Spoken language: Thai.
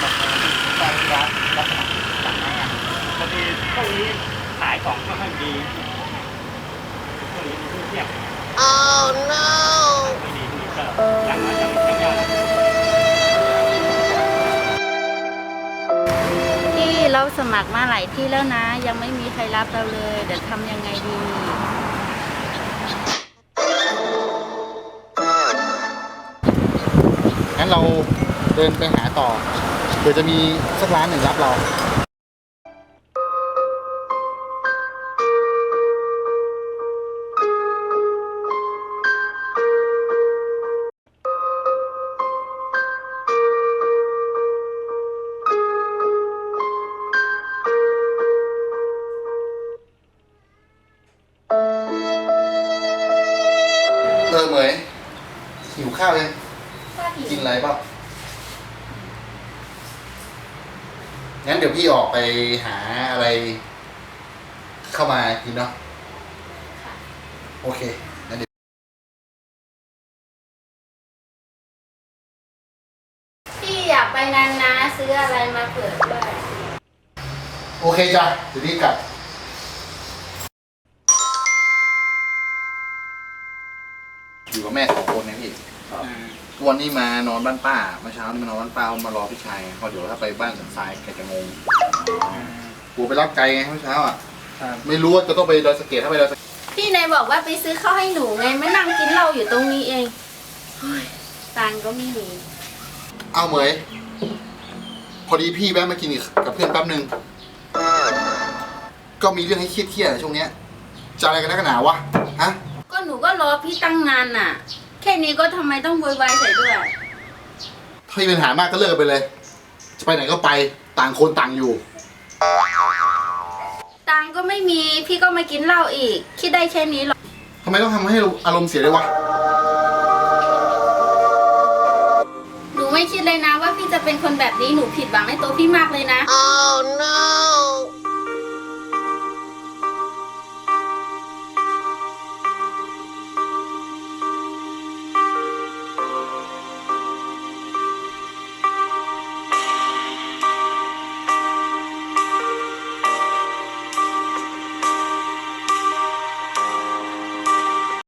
แปลงนาะต่ากัายขงอนากมากี่เราสมัครมาหลายที่แล้วนะ ยังไม่มีใครรับเราเลยเดี๋ยวทำยังไงดี งั้นเราเดินไปหาต่อ เผื่อจะมีสักร้านหนึ่งรับเราเออเหมยหิวข้าวยัง กินอะไรเปล่า งั้นเดี๋ยวพี่ออกไปหาอะไร เข้ามากินเนาะโอเคงั้นเดี๋ยวพี่อยากไปนานนะซื้ออะไรมาเผื่อด้วยโอเคจ้ะเดี๋ยวนี้กลับ อยู่กับแม่สองคนนะพี่ วันนี้มานอนบ้านป้าเมื่อเช้านี่มานอนบ้านป้ามารอพี่ชายเพราะเดี๋ยวถ้าไปบ้านสันทรายแกจะงงกลัวไปรับไกลไงเมื่อเช้าอะไม่รู้ว่าจะต้องไปดอยสะเก็ดถ้าไปดอยสะเก็ดพี่นายบอกว่าไปซื้อข้าวให้หนูไงไม่นั่งกินเหล้าอยู่ตรงนี้เองเฮ้ยตังค์ก็ไม่มีเอาเหมยพอดีพี่แวะมากินกับเพื่อนแป๊บหนึ่งก็มีเรื่องให้เครียดๆอะช่วงเนี้ยจะอะไรกันนักหนาวะฮะก็หนูก็รอพี่ตั้งนานน่ะ แค่นี้ก็ทำไมต้องโวยวายใส่ด้วย ถ้ามีปัญหามากก็เลิกกันไปเลย จะไปไหนก็ไปต่างคนต่างอยู่ ตังค์ก็ไม่มีพี่ก็มากินเหล้าอีก คิดได้แค่นี้หรอ ทำไมต้องทำให้อารมณ์เสียด้วยวะ หนูไม่คิดเลยนะว่าพี่จะเป็นคนแบบนี้หนูผิดหวังในตัวพี่มากเลยนะ